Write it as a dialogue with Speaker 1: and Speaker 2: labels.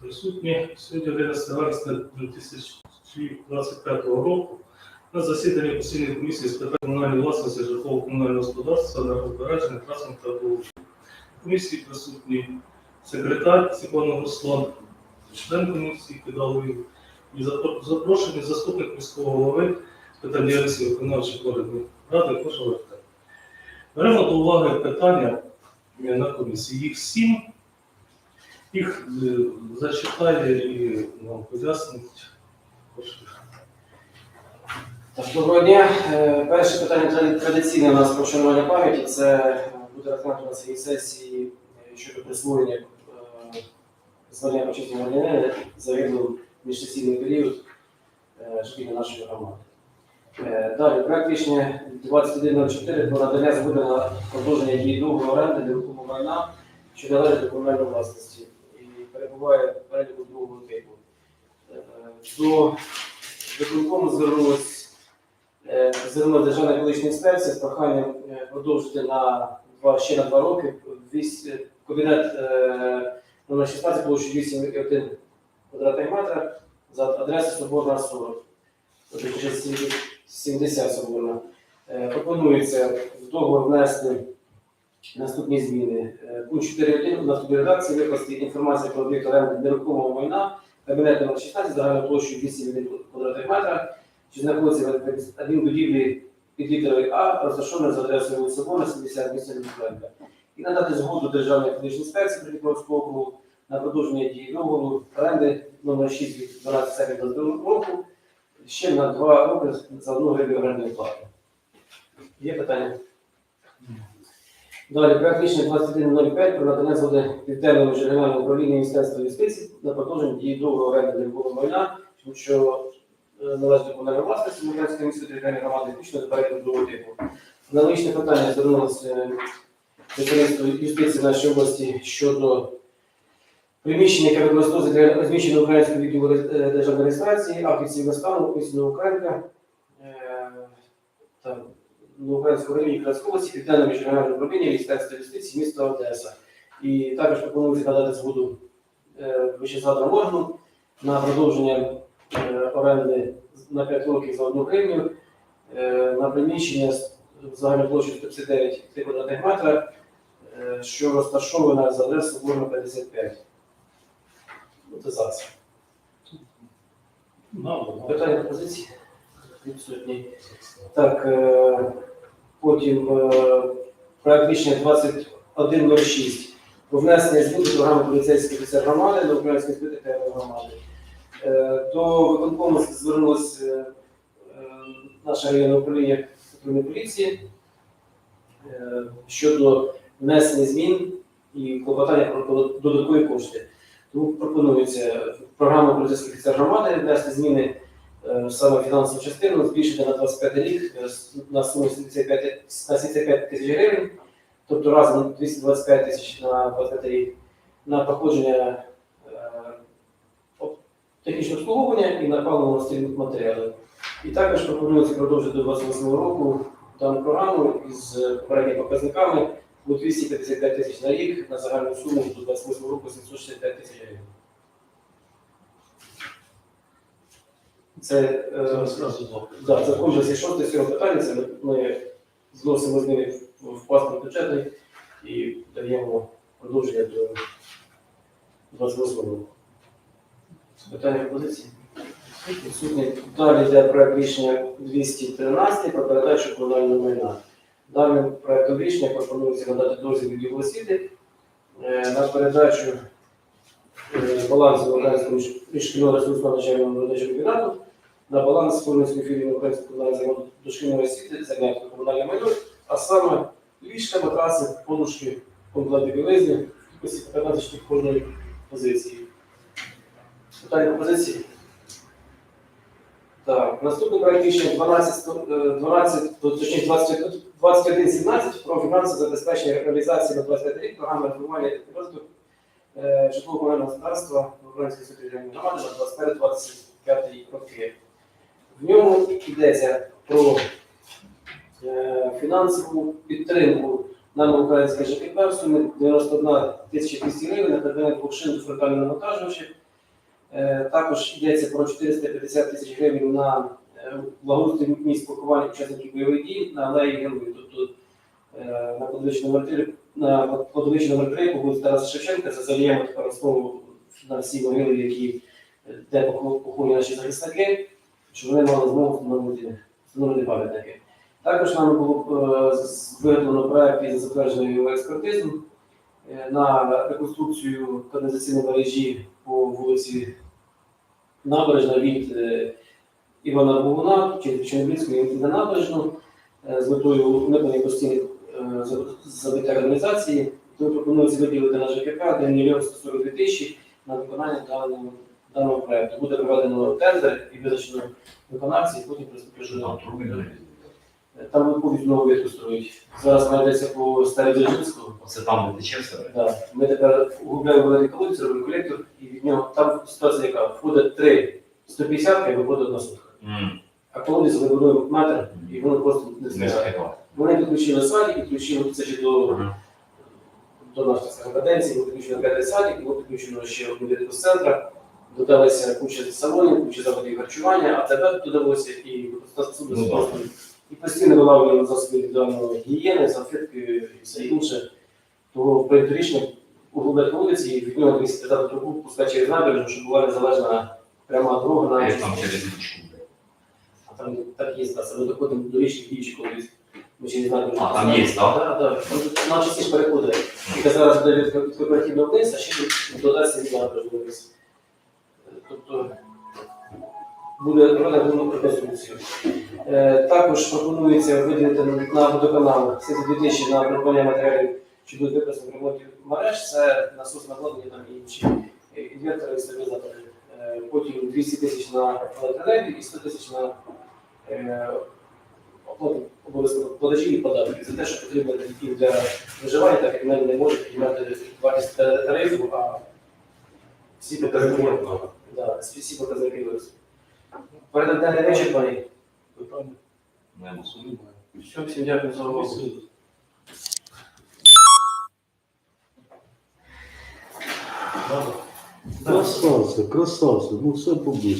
Speaker 1: Присутні сьогодні 11 вересня 2025 року на засіданні постійної комісії з питань комунальної власності житлово-комунального господарства на розбереження транспорту та вулиці. Комісії присутні секретар Степанов Руслан, член комісії Кидаловий і запрошений заступник міського голови з питань діяльності виконавчої органів ради Кошелевка. Беремо до уваги питання на комісії. Їх сім. Їх е, зачитає і нам пояснить.
Speaker 2: Доброго дня. Е, Перше питання традиційне у нас про вшанування пам'яті. Це е, буде розглянуто на цій сесії щодо присвоєння звання почесного громадянина загиблим міжсесійний період е, нашої громади. Далі, проект рішення 2104 про надання згоди на продовження дії договору оренди нерухомого майна, що належить до комунальної власності перебуває в переліку другого типу. Е, До виконкому звернулось е, звернулася Державна екологічна інспекція з проханням е, продовжити на два, ще на два роки кабінет номер 16 площу 8,1 квадратних метра за адресою Соборна 40. Тобто вже 70 Соборна. Пропонується в договор внести наступні зміни. Е, Пункт 4.1 у наступній редакції викласти інформацію про об'єкт оренди нерухомого майна кабінет номер 16 загальною площею 8,1 квадратних метра що знаходиться в адмінбудівлі під літерою А, розташованої за адресою вулиця Соборна, 70 місця Луценка. І надати згоду Державної екологічної інспекції Придніпровського округу на продовження дії договору оренди номер 6 від 12 серпня 2022 року ще на два роки за одну гривню орендної плати. Є питання? Далі, проект рішення 2105 про надання згоди Південному регіональному управлінню Міністерства юстиції на продовження дії договору оренди нерухомого майна, тому що е, належить комунальної власності Миколаївської міської територіальної громади, включно до переліку другого типу. Аналогічне питання звернулося до керівництва юстиції нашої області щодо приміщення, яке використовується для розміщення українського відділу е, державної реєстрації, актів стану, описано Українка, е, там, на Українському районі Київської області, Південне міжнародне управління Міністерства юстиції міста Одеса. І також пропонується надати згоду е, вищезгаданому органу на продовження е, оренди на 5 років за 1 гривню е, на приміщення загальною площею 159 квадратних метра, що розташоване за адресою 55. Ну, це зараз. Питання пропозиції? Відсутні. Так, е, потім е, проект рішення 2106 про внесення змін програми поліцейських офіцер громади до української збитих громади. Е, До виконкому звернулося е, наше районне управління патрульної поліції щодо внесення змін і клопотання про додаткові кошти. Тому пропонується програму поліцейських офіцер громади внести зміни саме фінансову частину, збільшити на 25 рік е, на суму 75, на 75 тисяч гривень, тобто разом 225 тисяч на 25 рік на проходження е, технічного обслуговування і на паливно-мастильні матеріали. І також пропонується продовжити до 28 року дану програму із попередніми показниками у 255 тисяч на рік на загальну суму до 28 року 765 тисяч гривень. Це, е, да, це і шосте цього питання. Це ми, зносимо зміни в, в паспорт бюджетний і даємо продовження до 28 року. Питання пропозиції? Відсутні. Далі йде проект рішення 213 про передачу комунального майна. Даним проектом рішення пропонується надати дозвіл відділу освіти е, на передачу е, балансу Луганського міжшкільного ресурсного навчального комбінату на баланс Хмельницької філії Української комунальної закладу дошкільної освіти зайняти комунальне майно, а саме ліжка, матраси, подушки, комплекти білизни, в кількості 15 штук кожної позиції. Питання пропозиції? Так, наступний проект рішення 12, е, 12 точніше 20 2117 про фінансове забезпечення реалізації на 25 рік програми реформування і розвитку е, житлово-комунального господарства в Українській територіальній громади на 21-25 роки. В ньому йдеться про е, фінансову підтримку нам українське ЖКП в сумі 91 тисяча 200 гривень на придбання двох шин до фронтального навантажувачів Е, Також йдеться про 450 тисяч гривень на е, благоустрій місць поховання учасників бойових дій на алеї Героїв. Тобто е, на кладовищі номер 3, на кладовищі номер 3 по вулиці Тараса Шевченка це заліємо тепер основу на всі могили, які де поховані наші захисники, щоб вони мали змогу встановити, встановити пам'ятники. Також нами було е, виготовлено проект із затвердженою експертизу е, на реконструкцію каналізаційної мережі по вулиці Набережна від е, Івана Богуна чи Чорнобильської на набережну з метою уникнення постійних забиття каналізації. Тому пропонується виділити на ЖКП 1 мільйон 142 тисячі на виконання даного, даного проекту. Буде проведено тендер і визначено виконавці, і потім приступить
Speaker 3: не
Speaker 2: Там повністю нову витку строїть. Зараз вона йдеться по Стародержинську.
Speaker 3: Оце там, де тече все.
Speaker 2: Ми тепер углубляємо великий колодязь, робимо колектор, і від нього там ситуація яка? Входить три 150 і виходить одна сотка.
Speaker 3: М,
Speaker 2: А колодязь ми будуємо метр, і воно просто не
Speaker 3: Не співати.
Speaker 2: Вони підключили садик, підключили це ще до, до нашої каденції, було підключено п'ятий садик, було підключено ще один від центра, додалися куча салонів, куча заводів харчування, а тепер додалося і суду
Speaker 3: Ну,
Speaker 2: просто. І постійно вилавлюємо засоби індивідуальної гігієни, салфетки і все інше. Тому прийнято рішення углубляти вулиці і від нього 230 трубу пускати через набережну, щоб була незалежна пряма дорога на
Speaker 3: там через річку.
Speaker 2: а там так є, та ми доходимо до річки діючі колись. Ми через набережну.
Speaker 3: А, там є, так?
Speaker 2: Так, так. Нам частіше переходить. Тільки зараз буде від від вниз, а ще додасться від набережної вниз. Тобто буде проведено реконструкцію. Е, Також пропонується виділити на водоканал 72 тисячі на придбання матеріалів, що будуть використані в ремонті мереж. Це насосне обладнання там і інші е, інвертори і стабілізатори. Е, Потім 200 тисяч на електроенергію і 100 тисяч на е, оплату обов'язково платежів і податків. Це те, що потрібно і для виживання, так як ми не можемо піднімати вартість тарифу, а всі показники, да, всі показники виросли. Порядок денний вичерпаний.
Speaker 1: Питання?
Speaker 2: Все, всім дякую за увагу.
Speaker 4: Красавцы, красавцы, ну все побіг.